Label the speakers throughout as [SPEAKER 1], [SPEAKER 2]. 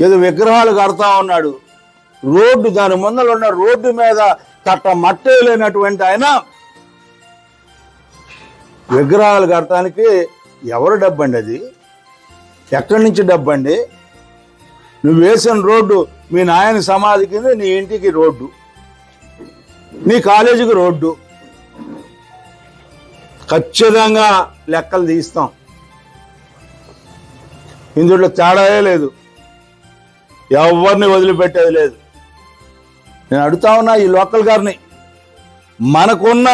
[SPEAKER 1] ఏదో విగ్రహాలు కడతా ఉన్నాడు. రోడ్డు దాని ముందర ఉన్న రోడ్డు మీద తట్ట మట్టే లేనటువంటి ఆయన విగ్రహాలు కడటానికి ఎవరు డబ్బండి అది? ఎక్కడి నుంచి డబ్బండి? నువ్వు వేసిన రోడ్డు మీ నాయన సమాధి కింద నీ ఇంటికి రోడ్డు. నీ కాలేజీకి రోడ్డు. ఖచ్చితంగా లెక్కలు తీస్తాం. ఇందులో తేడాయే లేదు. ఎవరిని వదిలిపెట్టేది లేదు. నేను అడుగుతా ఉన్నా ఈ లోకల్ గారిని. మనకున్న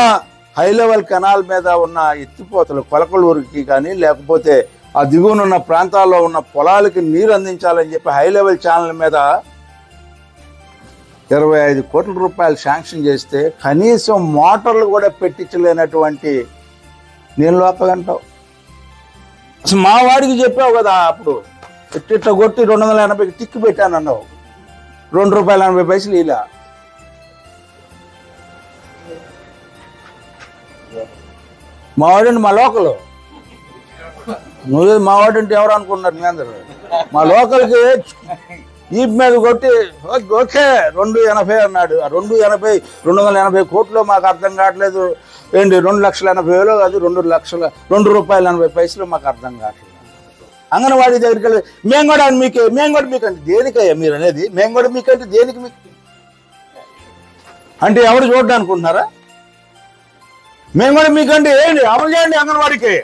[SPEAKER 1] హై లెవెల్ కెనాల్ మీద ఉన్న ఎత్తిపోతలు కొలకలూరుకి కానీ లేకపోతే ఆ దిగువన ఉన్న ప్రాంతాల్లో ఉన్న పొలాలకి నీరు అందించాలని చెప్పి హై లెవెల్ ఛానల్ మీద ఇరవై ఐదు కోట్ల రూపాయలు శాంక్షన్ చేస్తే కనీసం మోటార్లు కూడా పెట్టించలేనటువంటి నేను లోకల్ అంటావు. అసలు మా వాడికి చెప్పావు కదా అప్పుడు. ఇట్ట కొట్టి రెండు వందల ఎనభైకి టిక్కి పెట్టాను అన్నావు రెండు రూపాయల ఎనభై పైసలు ఇలా మా మా లోకలు. నువ్వు మా ఎవరు అనుకున్నారు మీ అందరు? మా లోకల్కి ఈ మీద కొట్టి ఓకే, రెండు ఎనభై అన్నాడు. ఆ రెండు ఎనభై రెండు వందల ఎనభై కోట్లు మాకు అర్థం కావట్లేదు. ఏంటి రెండు లక్షల ఎనభై వేలు కాదు రెండు లక్షల రెండు రూపాయల ఎనభై పైసలు మాకు అర్థం కావట్లేదు. అంగన్వాడీ దగ్గరికి వెళ్ళి మేము కూడా మీకు మేము కూడా మీకు అంటే దేనికయ్యా మీరు అనేది? మేము కూడా మీకంటే దేనికి మీకు అంటే ఎవరు చూడ్డా అనుకుంటున్నారా? మేము కూడా మీకంటే ఏంటి? అమలు చేయండి అంగన్వాడికి.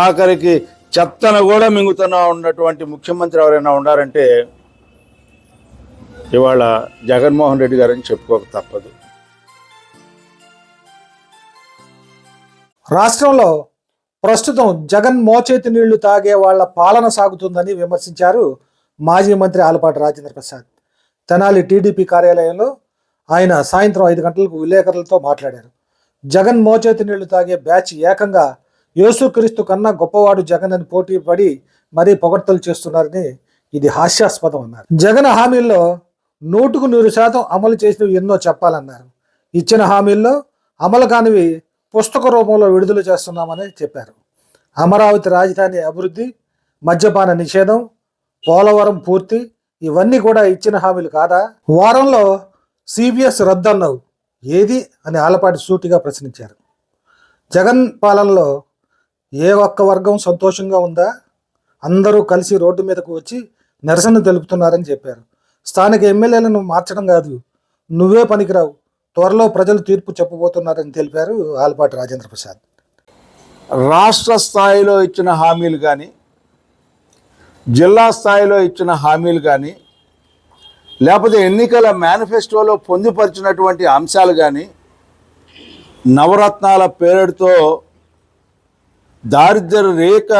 [SPEAKER 1] ఆఖరికి చెత్తను కూడా మింగుతున్నా ఉన్నటువంటి ముఖ్యమంత్రి ఎవరైనా ఉన్నారంటే ఇవాళ జగన్మోహన్ రెడ్డి గారని చెప్పుకోక తప్పదు.
[SPEAKER 2] రాష్ట్రంలో ప్రస్తుతం జగన్ మోచేతి నీళ్ళు తాగే వాళ్ళ పాలన సాగుతుందని విమర్శించారు మాజీ మంత్రి ఆలపాటి రాజేంద్ర ప్రసాద్. తెనాలి టీడీపీ కార్యాలయంలో ఆయన సాయంత్రం ఐదు గంటలకు విలేకరులతో మాట్లాడారు. జగన్ మోచేతి నీళ్ళు తాగే బ్యాచ్ ఏకంగా యేసుక్రీస్తు కన్నా గొప్పవాడు జగన్ అని పోటీ పడి మరీ పొగడ్తలు చేస్తున్నారని ఇది హాస్యాస్పదం అన్నారు. జగన్ హామీల్లో నూటుకు నూరు శాతం అమలు చేసినవి ఎన్నో చెప్పాలన్నారు. ఇచ్చిన హామీల్లో అమలు కానివి పుస్తక రూపంలో విడుదల చేస్తున్నామని చెప్పారు. అమరావతి రాజధాని అభివృద్ధి మద్యపాన నిషేధం పోలవరం పూర్తి ఇవన్నీ కూడా ఇచ్చిన హామీలు కాదా? వారంలో సిబిఎస్ రద్దన్నావు. ఏది? అని ఆలపాటి సూటిగా ప్రశ్నించారు. జగన్ పాలనలో ఏ ఒక్క వర్గం సంతోషంగా ఉందా? అందరూ కలిసి రోడ్డు మీదకు వచ్చి నిరసన తెలుపుతున్నారని చెప్పారు. స్థానిక ఎమ్మెల్యేలను మార్చడం కాదు. నువ్వే పనికిరావు. త్వరలో ప్రజలు తీర్పు చెప్పబోతున్నారని తెలిపారు ఆలపాటి రాజేంద్ర ప్రసాద్.
[SPEAKER 1] రాష్ట్ర స్థాయిలో ఇచ్చిన హామీలు కానీ జిల్లా స్థాయిలో ఇచ్చిన హామీలు కానీ లేకపోతే ఎన్నికల మేనిఫెస్టోలో పొందుపరిచినటువంటి అంశాలు కానీ నవరత్నాల పేరుతో దారిద్ర్య రేఖ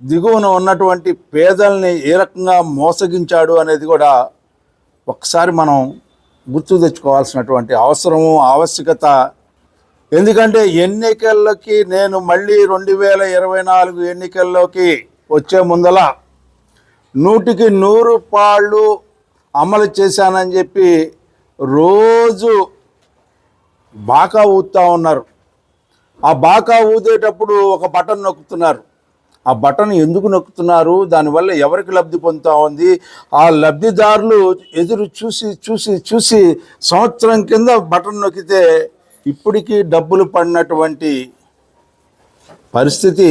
[SPEAKER 1] దిగువన ఉన్నటువంటి పేదల్ని ఏ రకంగా మోసగించాడు అనేది కూడా ఒకసారి మనం గుర్తు తెచ్చుకోవాల్సినటువంటి అవసరము ఆవశ్యకత. ఎందుకంటే ఎన్నికల్లోకి నేను మళ్ళీ రెండు వేల ఇరవై నాలుగు ఎన్నికల్లోకి వచ్చే ముందల నూటికి నూరు పాళ్ళు అమలు చేశానని చెప్పి రోజు బాకా ఊదుతా ఉన్నారు. ఆ బాకా ఊదేటప్పుడు ఒక బటన్ నొక్కుతున్నారు. ఆ బటన్ ఎందుకు నొక్కుతున్నారు? దానివల్ల ఎవరికి లబ్ధి పొందుతా ఉంది? ఆ లబ్ధిదారులు ఎదురు చూసి చూసి చూసి సంవత్సరం కింద బటన్ నొక్కితే ఇప్పటికీ డబ్బులు పడినటువంటి పరిస్థితి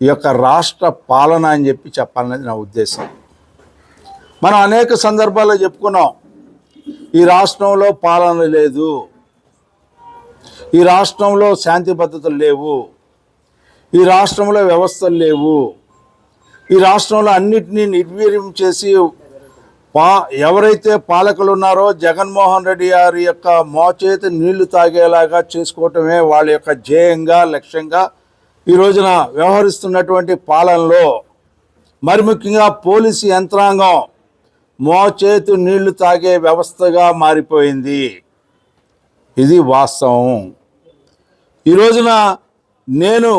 [SPEAKER 1] ఈ యొక్క రాష్ట్ర పాలన అని చెప్పి చెప్పాలనేది నా ఉద్దేశం. మనం అనేక సందర్భాల్లో చెప్పుకున్నాం ఈ రాష్ట్రంలో పాలన లేదు ఈ రాష్ట్రంలో శాంతి భద్రతలు లేవు ఈ రాష్ట్రంలో వ్యవస్థలు లేవు. ఈ రాష్ట్రంలో అన్నిటినీ నిర్వీర్యం చేసి పా ఎవరైతే పాలకులు ఉన్నారో జగన్మోహన్ రెడ్డి గారి యొక్క మోచేతి నీళ్ళు తాగేలాగా చేసుకోవటమే వాళ్ళ యొక్క ధ్యేయంగా లక్ష్యంగా ఈ రోజున వ్యవహరిస్తున్నటువంటి పాలనలో మరి ముఖ్యంగా పోలీసు యంత్రాంగం మోచేతి నీళ్ళు తాగే వ్యవస్థగా మారిపోయింది. ఇది వాస్తవం. ఈ రోజున నేను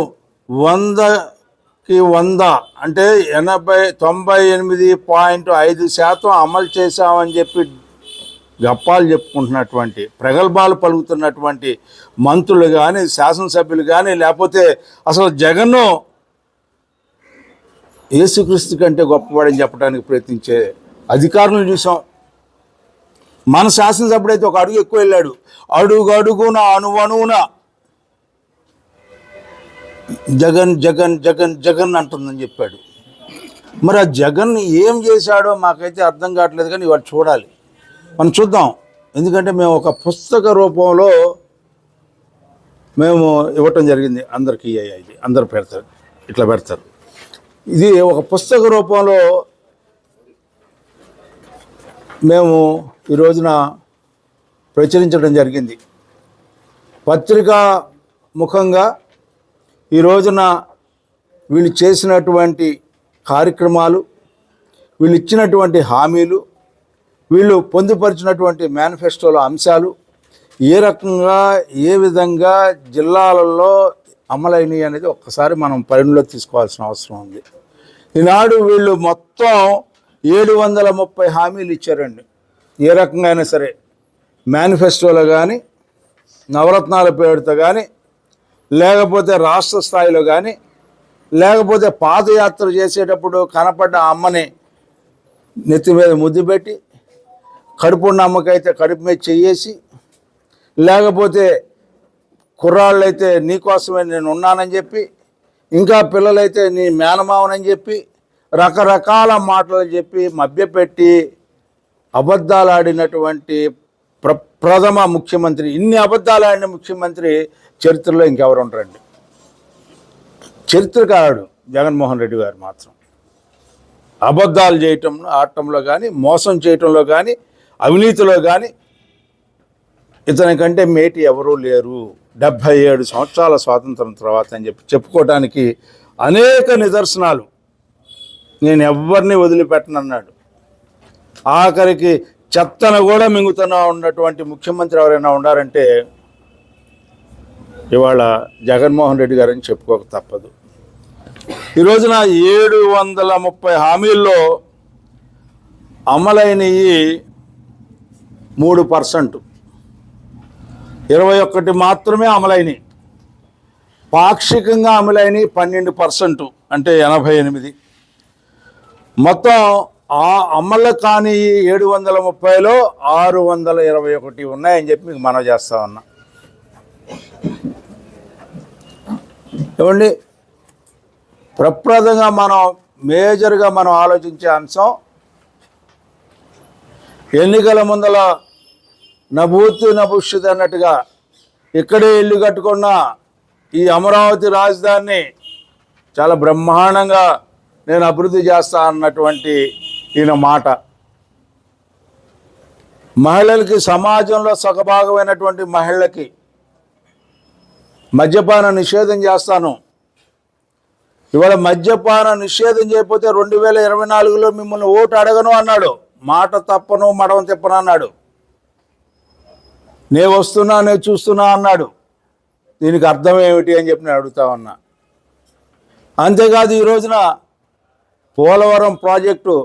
[SPEAKER 1] వందకి వంద అంటే ఎనభై తొంభై ఎనిమిది పాయింట్ ఐదు శాతం అమలు చేశామని చెప్పి గప్పాలు చెప్పుకుంటున్నటువంటి ప్రగల్భాలు పలుకుతున్నటువంటి మంత్రులు కానీ శాసనసభ్యులు కానీ లేకపోతే అసలు జగన్ను యేసుక్రీస్తు కంటే గొప్పవాడని చెప్పడానికి ప్రయత్నించే అధికారులను చూసాం. మన శాసనసభ్యుడు అయితే ఒక అడుగు ఎక్కువ వెళ్ళాడు. అడుగు అడుగున అణువణువున జగన్ జగన్ జగన్ జగన్ అంటుందని చెప్పాడు. మరి ఆ జగన్ ఏం చేశాడో మాకైతే అర్థం కావట్లేదు కానీ ఇవాళ చూడాలి. మనం చూద్దాం. ఎందుకంటే మేము ఒక పుస్తక రూపంలో మేము ఇవ్వటం జరిగింది. అందరికీ ఇది అందరు పెడతారు. ఇట్లా పెడతారు. ఇది ఒక పుస్తక రూపంలో మేము ఈ రోజున ప్రచురించడం జరిగింది. పత్రికా ముఖంగా ఈ రోజున వీళ్ళు చేసినటువంటి కార్యక్రమాలు వీళ్ళు ఇచ్చినటువంటి హామీలు వీళ్ళు పొందుపరిచినటువంటి మేనిఫెస్టోల అంశాలు ఏ రకంగా ఏ విధంగా జిల్లాలలో అమలైనవి అనేది ఒక్కసారి మనం పరిణిలో తీసుకోవాల్సిన అవసరం ఉంది. ఈనాడు వీళ్ళు మొత్తం ఏడు వందల ముప్పై హామీలు ఇచ్చారండి. ఏ రకంగా అయినా సరే మేనిఫెస్టోలో కానీ నవరత్నాల పేరుతో కానీ లేకపోతే రాష్ట్ర స్థాయిలో కానీ లేకపోతే పాదయాత్ర చేసేటప్పుడు కనపడ్డ అమ్మని నెత్తి మీద ముద్దు పెట్టి కడుపున్న అమ్మకైతే కడుపు మీద చెయ్యేసి లేకపోతే కుర్రాళ్ళైతే నీకోసమే నేను ఉన్నానని చెప్పి ఇంకా పిల్లలైతే నీ మేనమావనని చెప్పి రకరకాల మాటలు చెప్పి మభ్యపెట్టి అబద్ధాలు ఆడినటువంటి ప్ర ప్రథమ ముఖ్యమంత్రి ఇన్ని అబద్ధాలు ఆడిన ముఖ్యమంత్రి చరిత్రలో ఇంకెవరు ఉంటారండి చరిత్రకారుడు జగన్మోహన్ రెడ్డి గారు మాత్రం. అబద్ధాలు చేయటం ఆడటంలో కానీ మోసం చేయటంలో కానీ అవినీతిలో కానీ ఇతని కంటే మేటి ఎవరూ లేరు. డెబ్భై ఏడు సంవత్సరాల స్వాతంత్రం తర్వాత అని చెప్పి చెప్పుకోవడానికి అనేక నిదర్శనాలు. నేను ఎవరిని వదిలిపెట్టనన్నాడు. ఆఖరికి చెత్తను కూడా మింగుతున్నా ఉన్నటువంటి ముఖ్యమంత్రి ఎవరైనా ఉండారంటే ఇవాళ జగన్మోహన్ రెడ్డి గారని చెప్పుకోక తప్పదు. ఈ రోజున ఏడు వందల ముప్పై హామీల్లో అమలైనవి మూడు పర్సెంట్. ఇరవై ఒక్కటి మాత్రమే అమలైనవి పాక్షికంగా అమలైనవి పన్నెండు పర్సెంట్ అంటే ఎనభై ఎనిమిది. మొత్తం ఆ అమలు కాని ఏడు వందల ముప్పైలో ఆరు వందల ఇరవై ఒకటి ఉన్నాయని చెప్పి మీకు మనం చేస్తా ఉన్నా. ఏమండి? ప్రప్రదంగా మనం మేజర్గా మనం ఆలోచించే అంశం ఎన్నికల ముందల నభూతి నభుష్యత అన్నట్టుగా ఇక్కడే ఇల్లు కట్టుకున్న ఈ అమరావతి రాజధానిని చాలా బ్రహ్మాండంగా నేను అభివృద్ధి చేస్తా అన్నటువంటి ఈయన మాట. మహిళలకి సమాజంలో సగభాగమైనటువంటి మహిళలకి మద్యపాన నిషేధం చేస్తాను. ఇవాళ మద్యపాన నిషేధం చేయకపోతే రెండు వేల ఇరవై నాలుగులో మిమ్మల్ని ఓటు అడగను అన్నాడు. మాట తప్పను మడవ తిప్పను అన్నాడు. నే వస్తున్నా నే చూస్తున్నా అన్నాడు. దీనికి అర్థం ఏమిటి అని చెప్పి నేను అడుగుతా ఉన్నా. అంతేకాదు ఈ రోజున పోలవరం ప్రాజెక్టు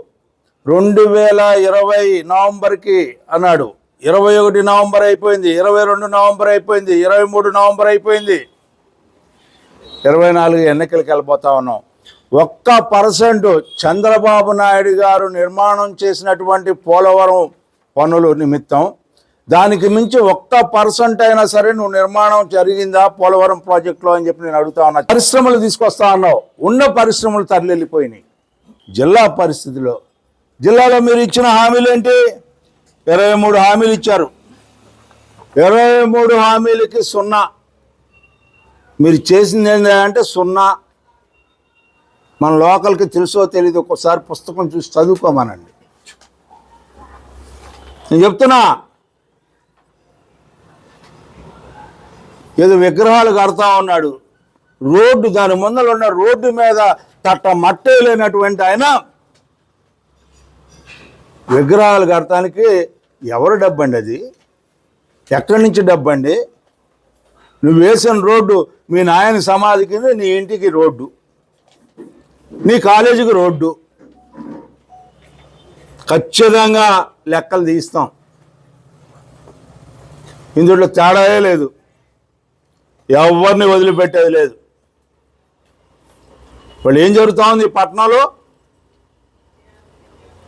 [SPEAKER 1] రెండు వేల ఇరవై నవంబర్కి అన్నాడు. ఇరవై ఒకటి నవంబర్ అయిపోయింది ఇరవై రెండు నవంబర్ అయిపోయింది ఇరవై మూడు నవంబర్ అయిపోయింది. ఇరవై నాలుగు ఎన్నికలకు వెళ్ళిపోతా ఉన్నాం. ఒక్క పర్సెంట్ చంద్రబాబు నాయుడు గారు నిర్మాణం చేసినటువంటి పోలవరం పనుల నిమిత్తం దానికి మించి ఒక్క పర్సెంట్ అయినా సరే నువ్వు నిర్మాణం జరిగిందా పోలవరం ప్రాజెక్టులో అని చెప్పి నేను అడుగుతా ఉన్నా. పరిశ్రమలు తీసుకొస్తా ఉన్నావు. ఉన్న పరిశ్రమలు తరలిపోయినాయి జిల్లా పరిస్థితిలో. జిల్లాలో మీరు ఇచ్చిన హామీలు ఏంటి? ఇరవై మూడు హామీలు ఇచ్చారు. ఇరవై మూడు హామీలకి సున్నా. మీరు చేసింది ఏంటంటే సున్నా. మన లోకల్కి తెలుసో తెలియదు ఒక్కోసారి పుస్తకం చూసి చదువుకోమనండి. నేను చెప్తున్నా. ఏదో విగ్రహాలు కడతా ఉన్నాడు. రోడ్డు దాని ముందర ఉన్న రోడ్డు మీద తట్ట మట్టే లేనటువంటి ఆయన విగ్రహాలు కడటానికి ఎవరు డబ్బండి అది? ఎక్కడి నుంచి డబ్బండి? నువ్వు వేసిన రోడ్డు మీ నాయన సమాధి కింద నీ ఇంటికి రోడ్డు. నీ కాలేజీకి రోడ్డు. ఖచ్చితంగా లెక్కలు తీస్తాం. ఇందులో తేడాయే లేదు. ఎవరిని వదిలిపెట్టేది లేదు. వాళ్ళు ఏం జరుగుతూ ఉంది పట్టణంలో?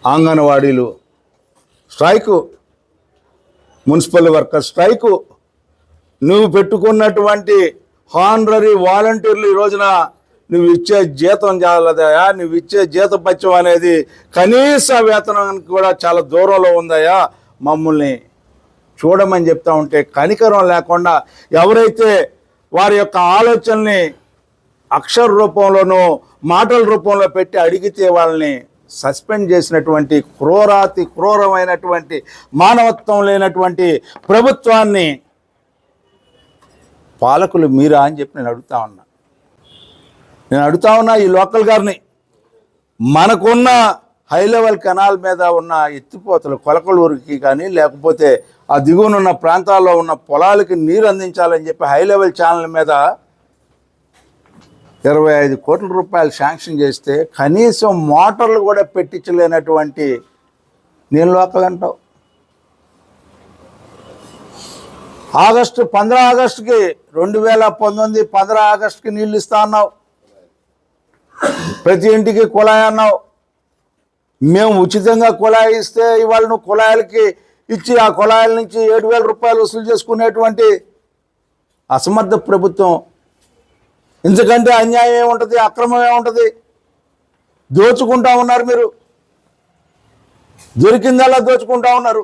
[SPEAKER 1] అంగన్వాడీలు. స్ట్రైకు. మున్సిపల్ వర్కర్ స్ట్రైకు నువ్వు పెట్టుకున్నటువంటి హానరీ వాలంటీర్లు ఈ రోజున నువ్వు ఇచ్చే జీతం చాలదయా నువ్వు ఇచ్చే జీతపత్యం అనేది కనీస వేతనానికి కూడా చాలా దూరంలో ఉందయా మమ్మల్ని చూడమని చెప్తా ఉంటే కనికరం లేకుండా ఎవరైతే వారి యొక్క ఆలోచనల్ని అక్షర రూపంలోనూ మాటల రూపంలో పెట్టి అడిగితే వాళ్ళని సస్పెండ్ చేసినటువంటి క్రూరాతి క్రూరమైనటువంటి మానవత్వం లేనటువంటి ప్రభుత్వాన్ని పాలకులు మీరా అని చెప్పి నేను అడుగుతా ఉన్నా. నేను అడుగుతా ఉన్నా ఈ లోకల్ గారిని. మనకున్న హై లెవెల్ కెనాల్ మీద ఉన్న ఎత్తిపోతలు కొలకలూరుకి కానీ లేకపోతే ఆ దిగువనున్న ప్రాంతాల్లో ఉన్న పొలాలకి నీరు అందించాలని చెప్పి హై లెవెల్ ఛానల్ మీద ఇరవై ఐదు కోట్ల రూపాయలు శాంక్షన్ చేస్తే కనీసం మోటార్లు కూడా పెట్టించలేనటువంటి నేను లోకల్ అంటావు ఆగస్టు పంద్రా ఆగస్టుకి రెండు వేల పంతొమ్మిది పంద్రా ఆగస్టుకి నీళ్ళు ఇస్తా అన్నావు. ప్రతి ఇంటికి కుళాయి అన్నావు. మేము ఉచితంగా కుళాయి ఇస్తే ఇవాళ నువ్వు కుళాయిలకి ఇచ్చి ఆ కుళాయిల నుంచి ఏడు వేల రూపాయలు వసూలు చేసుకునేటువంటి అసమర్థ ప్రభుత్వం ఎందుకంటే అన్యాయం ఏముంటుంది అక్రమం ఏముంటుంది? దోచుకుంటా ఉన్నారు మీరు. దొరికిందల్లా దోచుకుంటా ఉన్నారు.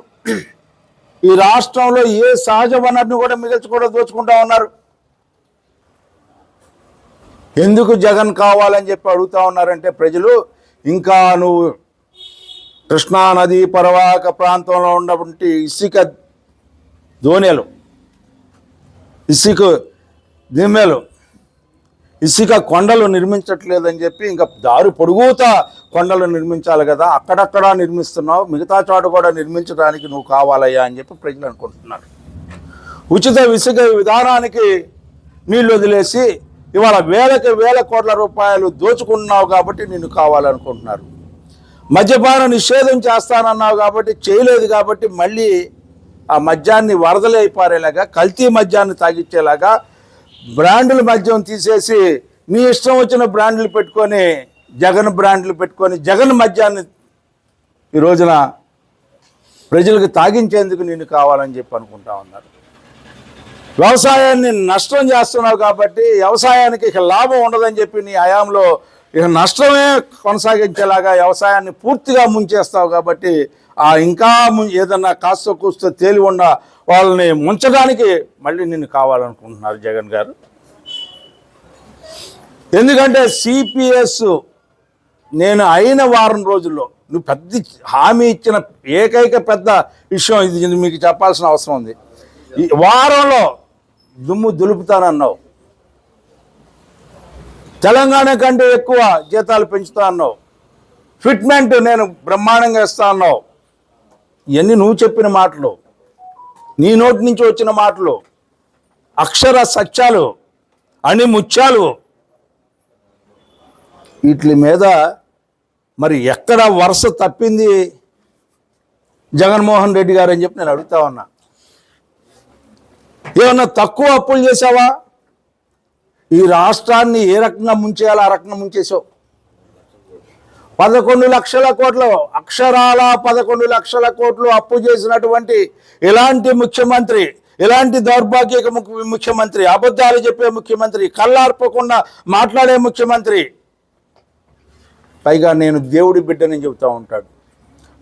[SPEAKER 1] ఈ రాష్ట్రంలో ఏ సహజ వనరుని కూడా మిగిల్చుకోవడం దోచుకుంటా ఉన్నారు. ఎందుకు జగన్ కావాలని చెప్పి అడుగుతా ఉన్నారంటే ప్రజలు ఇంకా నువ్వు కృష్ణా నది పరవాహక ప్రాంతంలో ఉన్నటువంటి ఇసుక దోణెలు ఇసుక దిమ్మెలు ఇసుక కొండలు నిర్మించట్లేదని చెప్పి ఇంకా దారు పొడుగుతా కొండలు నిర్మించాలి కదా అక్కడక్కడ నిర్మిస్తున్నావు మిగతా చోట కూడా నిర్మించడానికి నువ్వు కావాలయ్యా అని చెప్పి ప్రజలు అనుకుంటున్నారు. ఉచిత ఇసుక విధానానికి నీళ్ళు వదిలేసి ఇవాళ వేలకు వేల కోట్ల రూపాయలు దోచుకున్నావు కాబట్టి నిన్ను కావాలనుకుంటున్నారు. మద్యపాన నిషేధం చేస్తానన్నావు కాబట్టి చేయలేదు కాబట్టి మళ్ళీ ఆ మద్యాన్ని వరదలైపారేలాగా కల్తీ మద్యాన్ని తాగిచ్చేలాగా బ్రాండ్ల మద్యం తీసేసి మీ ఇష్టం వచ్చిన బ్రాండ్లు పెట్టుకొని జగన్ బ్రాండ్లు పెట్టుకొని జగన్ మద్యాన్ని ఈ రోజున ప్రజలకు తాగించేందుకు నేను కావాలని చెప్పి అనుకుంటా ఉన్నారు. వ్యవసాయాన్ని నష్టం చేస్తున్నావు కాబట్టి వ్యవసాయానికి ఇక లాభం ఉండదని చెప్పి నీ హయాంలో ఇక నష్టమే కొనసాగించేలాగా వ్యవసాయాన్ని పూర్తిగా ముంచేస్తావు కాబట్టి ఆ ఇంకా ఏదన్నా కాస్త కూస్త తేలి ఉన్న వాళ్ళని ముంచడానికి మళ్ళీ నిన్ను కావాలనుకుంటున్నారు జగన్ గారు. ఎందుకంటే సిపిఎస్ నేను అయిన వారం రోజుల్లో నువ్వు పెద్ద హామీ ఇచ్చిన ఏకైక పెద్ద విషయం ఇది మీకు చెప్పాల్సిన అవసరం ఉంది. ఈ వారంలో దుమ్ము దులుపుతానన్నావు. తెలంగాణ కంటే ఎక్కువ జీతాలు పెంచుతా అన్నావు ఫిట్మెంట్ నేను బ్రహ్మాండంగా ఇస్తా అన్నావు ఇవన్నీ నువ్వు చెప్పిన మాటలు నీ నోటి నుంచి వచ్చిన మాటలు అక్షర సత్యాలు అని ముత్యాలు వీటి మీద మరి ఎక్కడ వరుస తప్పింది జగన్మోహన్ రెడ్డి గారు అని చెప్పి నేను అడుగుతా ఉన్నా. ఏమన్నా తక్కువ అప్పులు చేసావా ఈ రాష్ట్రాన్ని ఏ రకంగా ముంచేయాలో ఆ రకంగా ముంచేసావు పదకొండు లక్షల కోట్లు అక్షరాల పదకొండు లక్షల కోట్లు అప్పు చేసినటువంటి ఇలాంటి ముఖ్యమంత్రి ఇలాంటి దౌర్భాగ్యక ముఖ్య- ముఖ్యమంత్రి అబద్ధాలు చెప్పే ముఖ్యమంత్రి కళ్ళార్పకుండా మాట్లాడే ముఖ్యమంత్రి. పైగా నేను దేవుడి బిడ్డని చెబుతూ ఉంటాడు.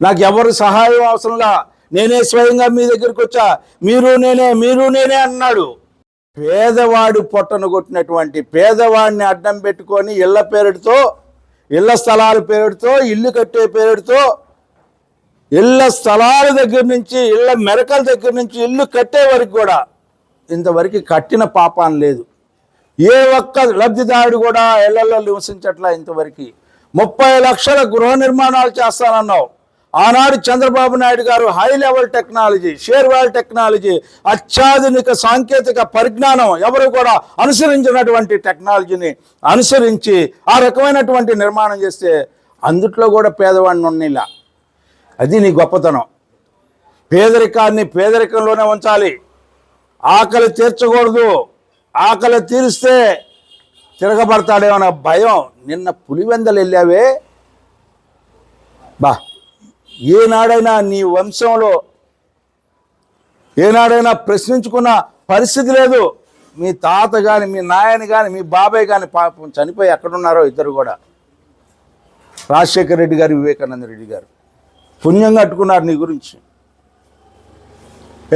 [SPEAKER 1] నాకు ఎవరు సహాయం అవసరంలా నేనే స్వయంగా మీ దగ్గరికి వచ్చా. మీరు నేనే మీరు నేనే అన్నాడు. పేదవాడు పొట్టను కొట్టినటువంటి పేదవాడిని అడ్డం పెట్టుకొని ఇళ్ళ పేరుతో ఇళ్ళ స్థలాల పేరుతో ఇల్లు కట్టే పేరుతో ఇళ్ళ స్థలాల దగ్గర నుంచి ఇళ్ళ మెరకల దగ్గర నుంచి ఇల్లు కట్టే వరకు కూడా ఇంతవరకు కట్టిన పాపాన్ లేదు. ఏ ఒక్క లబ్ధిదారుడు కూడా ఇళ్ళలో నివసించట్లా ఇంతవరకు. ముప్పై లక్షల గృహ నిర్మాణాలు చేస్తానన్నావు. ఆనాడు చంద్రబాబు నాయుడు గారు high level technology shear wall technology అత్యాధునిక సాంకేతిక పరిజ్ఞానం ఎవరు కూడా అనుసరించినటువంటి టెక్నాలజీని అనుసరించి ఆ రకమైనటువంటి నిర్మాణం చేస్తే అందుట్లో కూడా పేదవాడిని ఉన్నిలా అది నీ గొప్పతనం. పేదరికాన్ని పేదరికంలోనే ఉంచాలి. ఆకలి తీర్చకూడదు. ఆకలి తీరిస్తే తిరగబడతాడేమన్న భయం. నిన్న పులివెందలు వెళ్ళావే బా. ఏనాడైనా నీ వంశంలో ఏనాడైనా ప్రశ్నించుకున్న పరిస్థితి లేదు. మీ తాత కానీ మీ నాయన కానీ మీ బాబాయ్ కానీ పాపం చనిపోయి ఎక్కడున్నారో ఇద్దరు కూడా. రాజశేఖర రెడ్డి గారు వివేకానంద రెడ్డి గారు పుణ్యం కట్టుకున్నారు నీ గురించి.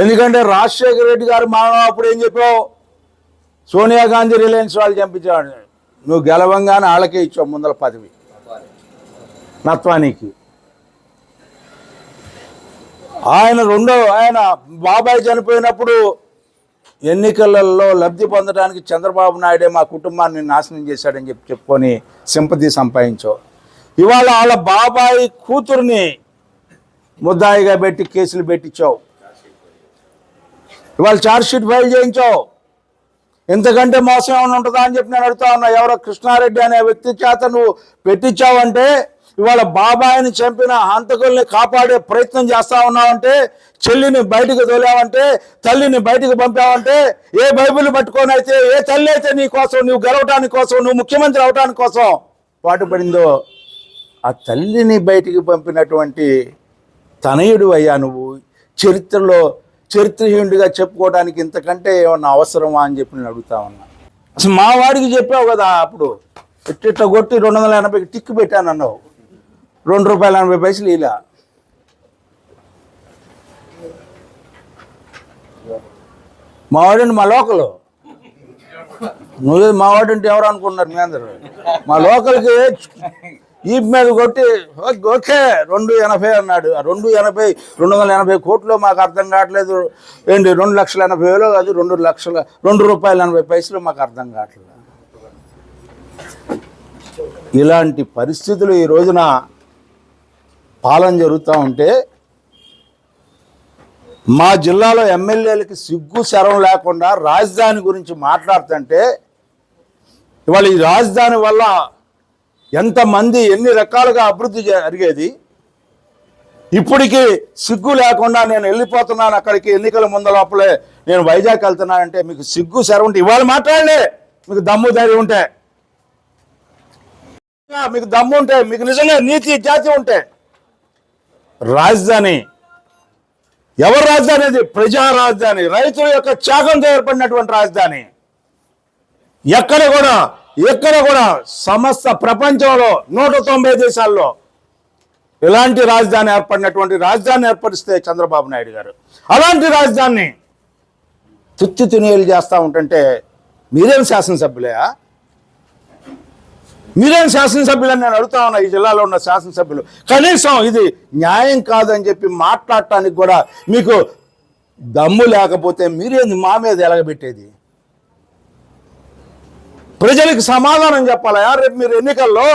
[SPEAKER 1] ఎందుకంటే రాజశేఖర రెడ్డి గారు మనం అప్పుడు ఏం చెప్పావు? సోనియా గాంధీ రిలయన్స్ వాళ్ళు చంపించాడు నువ్వు గెలవంగానే వాళ్ళకే ఇచ్చావు ముందల పదవి. నత్వానికి. ఆయన రెండో ఆయన బాబాయ్ చనిపోయినప్పుడు ఎన్నికలలో లబ్ధి పొందడానికి చంద్రబాబు నాయుడే మా కుటుంబాన్ని నాశనం చేశాడని చెప్పి చెప్పుకొని సింపతి సంపాదించావు ఇవాళ వాళ్ళ బాబాయి కూతుర్ని ముద్దాయిగా పెట్టి కేసులు పెట్టించావు. ఇవాళ ఛార్జ్షీట్ ఫైల్ చేయించావు. ఇంతకంటే మోసం ఏమైనా ఉంటుందా అని చెప్పి నేను అడుగుతా ఉన్నా. ఎవరో కృష్ణారెడ్డి అనే వ్యక్తి చేత నువ్వు పెట్టించావంటే ఇవాళ బాబాయిని చంపిన హంతకుల్ని కాపాడే ప్రయత్నం చేస్తా ఉన్నావంటే చెల్లిని బయటకు తోలావంటే తల్లిని బయటకు పంపావంటే ఏ బైబిల్ పట్టుకొని అయితే ఏ తల్లి అయితే నీ కోసం నువ్వు గెలవటానికి కోసం నువ్వు ముఖ్యమంత్రి అవటానికి కోసం పాటుపడిందో ఆ తల్లిని బయటికి పంపినటువంటి తనయుడు అయ్యా నువ్వు. చరిత్రలో చరిత్రహీనుడిగా చెప్పుకోవడానికి ఇంతకంటే ఏమన్నా అవసరమా అని చెప్పి నేను అడుగుతా ఉన్నా. అసలు మా వాడికి చెప్పావు కదా అప్పుడు. ఇట్లా కొట్టి రెండు వందల ఎనభైకి టిక్కు పెట్టాను అన్నావు రెండు రూపాయల ఎనభై పైసలు ఇలా. మా మా లోకలు. నువ్వు మా ఎవరు అనుకున్నారు మీ అందరు? మా లోకల్కి ఈ మీద కొట్టి "ఓకే, ఓకే రెండు ఎనభై అన్నాడు. రెండు ఎనభై రెండు వందల ఎనభై కోట్లు మాకు అర్థం కావట్లేదు. ఏంటి రెండు లక్షల ఎనభై వేలు కాదు రెండు లక్షల రెండు రూపాయల ఎనభై పైసలు మాకు అర్థం కావట్లేదు. ఇలాంటి పరిస్థితులు ఈ రోజున పాలన జరుగుతూ ఉంటే మా జిల్లాలో ఎమ్మెల్యేలకి సిగ్గు శరం లేకుండా రాజధాని గురించి మాట్లాడుతుంటే ఇవాళ ఈ రాజధాని వల్ల ఎంతమంది ఎన్ని రకాలుగా అభివృద్ధి జరిగేది? ఇప్పటికీ సిగ్గు లేకుండా నేను వెళ్ళిపోతున్నాను అక్కడికి ఎన్నికల ముందు లోపలే నేను వైజాగ్ వెళ్తున్నానంటే మీకు సిగ్గు శరం ఉంటే ఇవాళ మాట్లాడలే మీకు దమ్ము ధైర్యం ఉంటే. మీకు దమ్ము ఉంటే మీకు నిజంగా నీతి జాతి ఉంటే. రాజధాని. ఎవరి రాజధాని అది? ప్రజా రాజధాని. రైతుల యొక్క త్యాగంతో ఏర్పడినటువంటి రాజధాని. ఎక్కడ కూడా ఎక్కడ కూడా సమస్త ప్రపంచంలో నూట తొంభై దేశాల్లో ఇలాంటి రాజధాని ఏర్పడినటువంటి రాజధాని ఏర్పరిస్తే చంద్రబాబు నాయుడు గారు. అలాంటి రాజధానిని తుత్తి తినేలు చేస్తూ ఉంటుంటే మీరేం శాసనసభ్యులయా మీరేం శాసనసభ్యులని నేను అడుగుతా ఉన్నా ఈ జిల్లాలో ఉన్న శాసనసభ్యులు. కనీసం ఇది న్యాయం కాదని చెప్పి మాట్లాడటానికి కూడా మీకు దమ్ము లేకపోతే మీరేంది మా మీద ఎలగబెట్టేది? ప్రజలకు సమాధానం చెప్పాలా రేపు మీరు ఎన్నికల్లో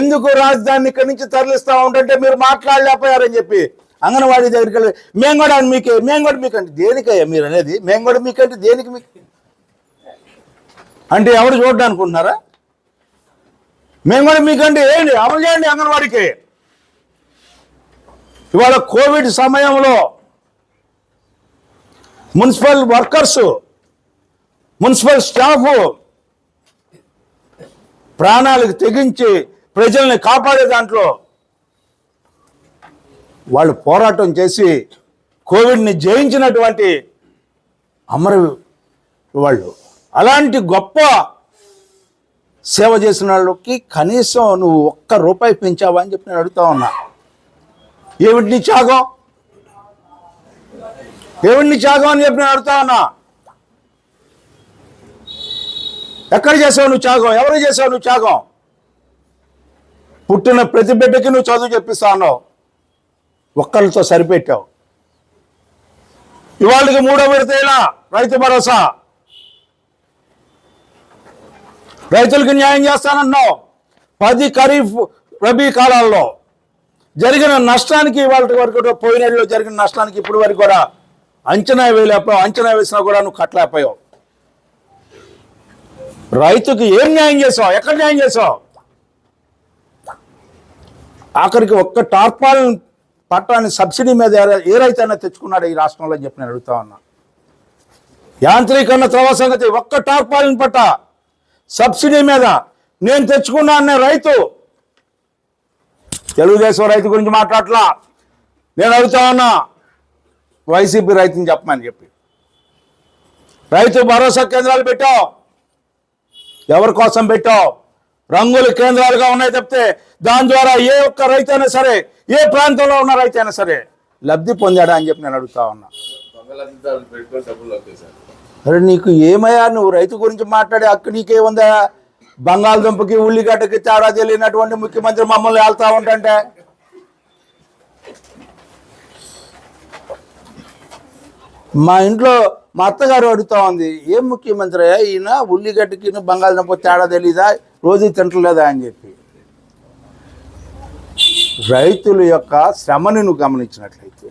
[SPEAKER 1] ఎందుకు రాజధాని ఇక్కడి నుంచి తరలిస్తా ఉంటుంటే మీరు మాట్లాడలేకపోయారని చెప్పి అంగన్వాడీ దగ్గరికి వెళ్ళి మేము కూడా మీకే మేము కూడా మీకంటే దేనికయ్యా మీరు అనేది? మేము కూడా మీకంటే దేనికి మీకు అంటే ఎవరు చూడడానికి ఉన్నారా మేము కూడా మీకంటే ఏంటి అమలు చేయండి అంగన్వాడికి. ఇవాళ కోవిడ్ సమయంలో మున్సిపల్ వర్కర్స్ మున్సిపల్ స్టాఫ్ ప్రాణాలకు తెగించి ప్రజల్ని కాపాడే దాంట్లో వాళ్ళు పోరాటం చేసి కోవిడ్ని జయించినటువంటి అమరు వాళ్ళు. అలాంటి గొప్ప సేవ చేసిన వాళ్ళకి కనీసం నువ్వు ఒక్క రూపాయి పెంచావా అని చెప్పి నేను అడుగుతా ఉన్నా. ఏమిటి నీ త్యాగం? ఏమిటి నీ త్యాగం అని చెప్పి నేను అడుగుతా ఉన్నా. ఎక్కడ చేసావు నువ్వు త్యాగం? ఎవరు చేసావు నువ్వు త్యాగం? పుట్టిన ప్రతి బిడ్డకి నువ్వు చదువు చెప్పిస్తా ఉన్నావు. ఒక్కరితో సరిపెట్టావు. ఇవాళకి మూడో విడత రైతు భరోసా. రైతులకు న్యాయం చేస్తానన్నావు. పది ఖరీఫ్ రబీ కాలాల్లో జరిగిన నష్టానికి వాళ్ళ వరకు కూడా పోయినేళ్ళలో జరిగిన నష్టానికి ఇప్పుడు వరకు కూడా అంచనా వేయలేకపోయావు అంచనా వేసినా కూడా నువ్వు కట్టలేకపోయావు. రైతుకి ఏం న్యాయం చేసావు? ఎక్కడ న్యాయం చేసావు? ఆఖరికి ఒక్క టార్పాల్ పట్టాన్ని సబ్సిడీ మీద ఏ- రైతైనా తెచ్చుకున్నాడు ఈ రాష్ట్రంలో అని చెప్పి నేను అడుగుతా ఉన్నా. యాంత్రీకరణ త్రవ సంగతి ఒక్క టార్పాలిన్ పట్ట సబ్సిడీ మీద నేను తెచ్చుకున్నా అనే రైతు తెలుగుదేశం రైతు గురించి మాట్లాడలా నేను అడుగుతా ఉన్నా వైసీపీ రైతుని చెప్పమని చెప్పి. రైతు భరోసా కేంద్రాలు పెట్టావు. ఎవరి కోసం పెట్టావు? రంగుల కేంద్రాలుగా ఉన్నాయి తప్పితే దాని ద్వారా ఏ ఒక్క రైతైనా సరే ఏ ప్రాంతంలో ఉన్న రైతైనా సరే లబ్ధి పొందాడా అని చెప్పి నేను అడుగుతా ఉన్నా. అరే నీకు ఏమయ్యా? నువ్వు రైతు గురించి మాట్లాడే హక్కు నీకేముందా బంగాళదుంపకి ఉల్లిగడ్డకి తేడా తెలియనటువంటి ముఖ్యమంత్రి మమ్మల్ని వెళ్తా ఉంటంటే మా ఇంట్లో మా అత్తగారు అడుగుతా ఉంది ఏం ముఖ్యమంత్రి అయ్యా? ఈయన ఉల్లిగడ్డకి బంగాళదుంప తేడా తెలీదా? రోజు తింటలేదా? అని చెప్పి. రైతుల యొక్క శ్రమని నువ్వు గమనించినట్లయితే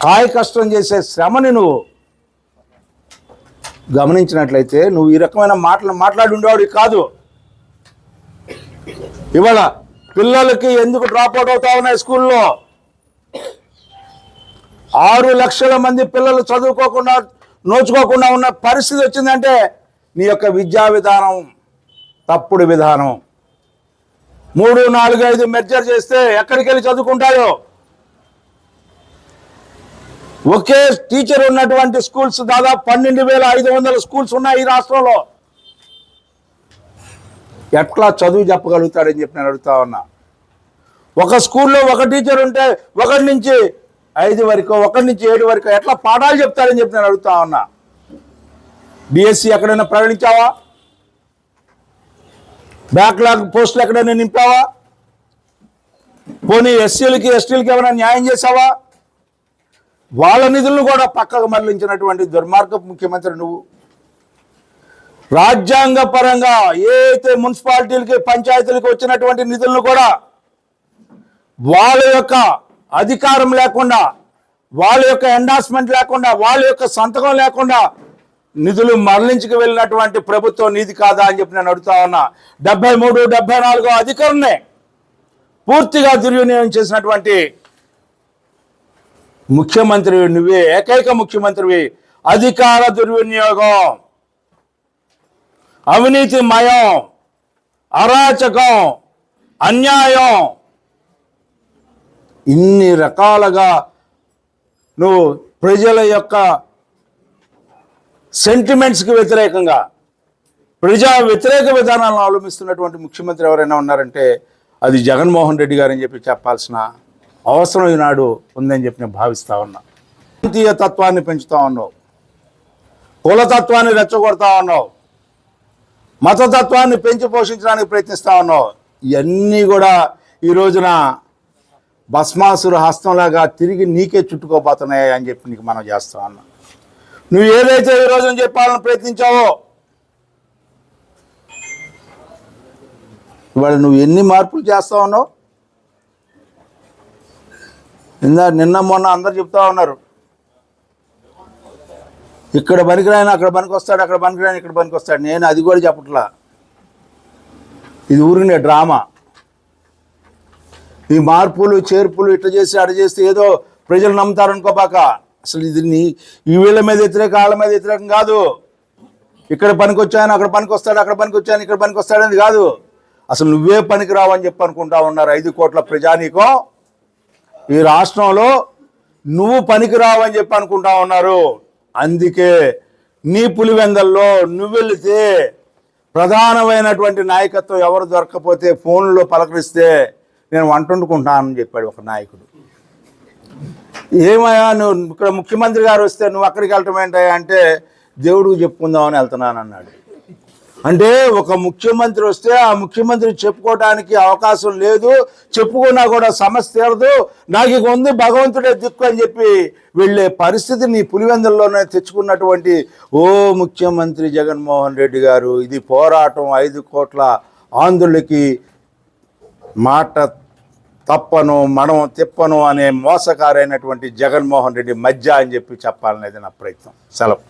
[SPEAKER 1] కాయ కష్టం చేసే శ్రమని నువ్వు గమనించినట్లయితే నువ్వు ఈ రకమైన మాటలు మాట్లాడి ఉండేవాడు కాదు. ఇవాళ పిల్లలకి ఎందుకు డ్రాప్ అవుట్ అవుతా ఉన్నాయి స్కూల్లో? ఆరు లక్షల మంది పిల్లలు చదువుకోకుండా నోచుకోకుండా ఉన్న పరిస్థితి వచ్చిందంటే నీ యొక్క విద్యా విధానం తప్పుడు విధానం. మూడు నాలుగు ఐదు మెర్జర్ చేస్తే ఎక్కడికి వెళ్ళి చదువుకుంటాయో? ఒకే టీచర్ ఉన్నటువంటి స్కూల్స్ దాదాపు పన్నెండు వేల ఐదు వందల స్కూల్స్ ఉన్నాయి ఈ రాష్ట్రంలో. ఎట్లా చదువు చెప్పగలుగుతాడని చెప్పి నేను అడుగుతా ఉన్నా. ఒక స్కూల్లో ఒక టీచర్ ఉంటే ఒకటి నుంచి ఐదు వరకు ఒకటి నుంచి ఏడు వరకు ఎట్లా పాఠాలు చెప్తారని చెప్పి నేను అడుగుతా ఉన్నా. డిఎస్సి ఎక్కడైనా ప్రకటించావా బ్యాక్లాగ్ పోస్టులు ఎక్కడైనా నింపావా? పోనీ ఎస్సీలకి ఎస్టీలకి ఏమైనా న్యాయం చేసావా వాళ్ళ నిధులను కూడా పక్కకు మరలించినటువంటి దుర్మార్గపు ముఖ్యమంత్రి నువ్వు. రాజ్యాంగ పరంగా ఏ మున్సిపాలిటీలకి పంచాయతీలకు వచ్చినటువంటి నిధులను కూడా వాళ్ళ యొక్క అధికారం లేకుండా వాళ్ళ యొక్క ఎండార్స్మెంట్ లేకుండా వాళ్ళ యొక్క సంతకం లేకుండా నిధులు మరలించుకు వెళ్ళినటువంటి ప్రభుత్వం నీది కాదా అని చెప్పి నేను అడుగుతా ఉన్నా. డెబ్బై మూడు డెబ్బై నాలుగో అధికారులనే పూర్తిగా దుర్వినియోగం చేసినటువంటి ముఖ్యమంత్రి నువ్వే ఏకైక ముఖ్యమంత్రివి అధికార దుర్వినియోగం అవినీతి మయం అరాచకం అన్యాయం. ఇన్ని రకాలుగా నువ్వు ప్రజల యొక్క సెంటిమెంట్స్కి వ్యతిరేకంగా ప్రజా వ్యతిరేక విధానాలను అవలంబిస్తున్నటువంటి ముఖ్యమంత్రి ఎవరైనా ఉన్నారంటే అది జగన్మోహన్ రెడ్డి గారని చెప్పి చెప్పాల్సిన అవసరం ఈనాడు ఉందని చెప్పి నేను భావిస్తా ఉన్నా. ప్రాంతీయ తత్వాన్ని పెంచుతా ఉన్నావు. కులతత్వాన్ని రెచ్చగొడతా ఉన్నావు. మతతత్వాన్ని పెంచి పోషించడానికి ప్రయత్నిస్తా ఉన్నావు. ఇవన్నీ కూడా ఈ రోజున భస్మాసుర హస్తంలాగా తిరిగి నీకే చుట్టుకోపోతున్నాయి అని చెప్పి నీకు మనం చేస్తా ఉన్నా. నువ్వు ఏదైతే ఈ రోజున చెప్పాలని ప్రయత్నించావో ఇవాళ నువ్వు ఎన్ని మార్పులు చేస్తా ఉన్నావు? ఇందా నిన్న మొన్న అందరు చెప్తా ఉన్నారు. ఇక్కడ పనికిరాయన అక్కడ పనికి వస్తాడు అక్కడ పనికిరాయన ఇక్కడ పనికి వస్తాడు నేను అది కూడా చెప్పట్లా. ఇది ఊరినే డ్రామా. ఈ మార్పులు చేర్పులు ఇట్లా చేసి అడ చేస్తే ఏదో ప్రజలు నమ్ముతారనుకోపాక అసలు ఇది నీ ఈ వీళ్ళ మీద వ్యతిరేకం వాళ్ళ మీద వ్యతిరేకం కాదు. ఇక్కడ పనికి వచ్చాను అక్కడ పనికి వస్తాడు అక్కడ పనికి వచ్చాను ఇక్కడ పనికి వస్తాడని కాదు. అసలు నువ్వే పనికి రావని చెప్పి అనుకుంటా ఉన్నారు ఐదు కోట్ల ప్రజానీకం. ఈ రాష్ట్రంలో నువ్వు పనికిరావు అని చెప్పి అనుకుంటా ఉన్నారు. అందుకే నీ పులివెందల్లో నువ్వు వెళితే ప్రధానమైనటువంటి నాయకత్వం ఎవరు దొరకకపోతే ఫోన్లో పలకరిస్తే నేను వంట వండుకుంటానని చెప్పాడు ఒక నాయకుడు. ఏమయ్యా నువ్వు ఇక్కడ ముఖ్యమంత్రి గారు వస్తే నువ్వు అక్కడికి వెళ్ళటం ఏంటయ్యా అంటే దేవుడికి చెప్పుకుందామని వెళ్తున్నాను అన్నాడు అంటే ఒక ముఖ్యమంత్రి వస్తే ఆ ముఖ్యమంత్రి చెప్పుకోవడానికి అవకాశం లేదు. చెప్పుకున్నా కూడా సమస్య తీరదు. నాకు ఇక ఉంది భగవంతుడే దిక్కు అని చెప్పి వెళ్ళే పరిస్థితిని పులివెందుల్లోనే తెచ్చుకున్నటువంటి ఓ ముఖ్యమంత్రి జగన్మోహన్ రెడ్డి గారు. ఇది పోరాటం ఐదు కోట్ల ఆంధ్రులకి మాట తప్పను మనం తిప్పను అనే మోసకారైనటువంటి జగన్మోహన్ రెడ్డి మధ్య అని చెప్పి చెప్పాలనేది నా ప్రయత్నం. సెలవు.